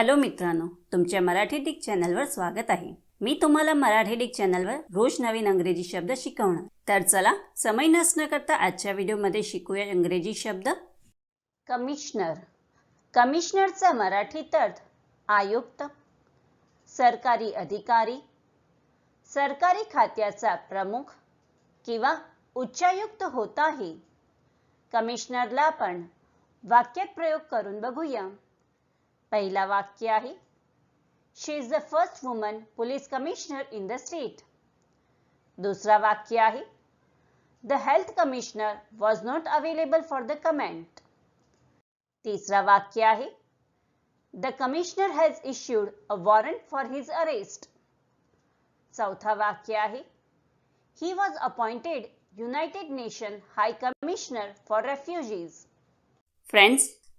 Hello मित्रांनो तुमच्या Marathi Dick चॅनलवर स्वागत आहे. मी तुम्हाला मराठी डिक चॅनलवर रोज नवीन अंग्रेजी शब्द शिकवणार. तर चला समय नसणं करता आजच्या व्हिडिओमध्ये शिकूया इंग्रजी शब्द. कमिशनर. कमिशनरचा मराठीत अर्थ आयुक्त सरकारी अधिकारी सरकारी खात्याचा प्रमुख किंवा उच्चायुक्त होत आहे कमिशनरला आपण वाक्यात प्रयोग करून बघूया. पहिला वाक्य आहे. She is the first woman police commissioner in the state दुसरा वाक्य आहे. The health commissioner was not available for the comment तिसरा वाक्य आहे. The commissioner has issued a warrant for his arrest चौथा वाक्य आहे. He was appointed United Nation high commissioner for refugees friends